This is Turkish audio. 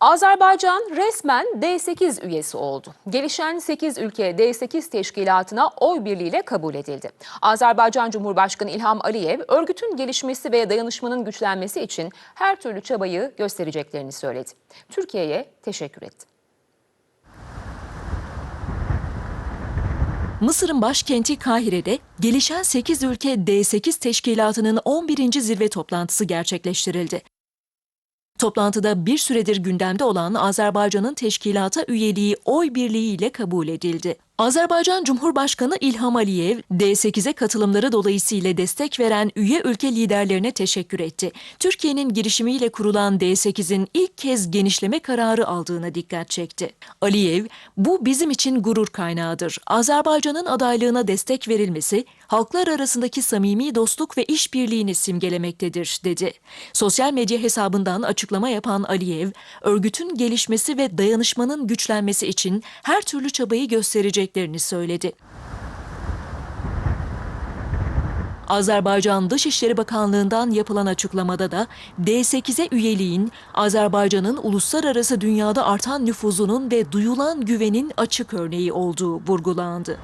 Azerbaycan resmen D8 üyesi oldu. Gelişen 8 ülke D8 teşkilatına oy birliğiyle kabul edildi. Azerbaycan Cumhurbaşkanı İlham Aliyev, örgütün gelişmesi ve dayanışmanın güçlenmesi için her türlü çabayı göstereceklerini söyledi. Türkiye'ye teşekkür etti. Mısır'ın başkenti Kahire'de gelişen 8 ülke D8 teşkilatının 11. zirve toplantısı gerçekleştirildi. Toplantıda bir süredir gündemde olan Azerbaycan'ın teşkilata üyeliği oy birliğiyle kabul edildi. Azerbaycan Cumhurbaşkanı İlham Aliyev, D8'e katılımları dolayısıyla destek veren üye ülke liderlerine teşekkür etti. Türkiye'nin girişimiyle kurulan D8'in ilk kez genişleme kararı aldığına dikkat çekti. Aliyev, bu bizim için gurur kaynağıdır. Azerbaycan'ın adaylığına destek verilmesi, halklar arasındaki samimi dostluk ve işbirliğini simgelemektedir, dedi. Sosyal medya hesabından açıklama yapan Aliyev, örgütün gelişmesi ve dayanışmanın güçlenmesi için her türlü çabayı göstereceklerini söyledi. Azerbaycan Dışişleri Bakanlığı'ndan yapılan açıklamada da D8'e üyeliğin Azerbaycan'ın uluslararası dünyada artan nüfuzunun ve duyulan güvenin açık örneği olduğu vurgulandı.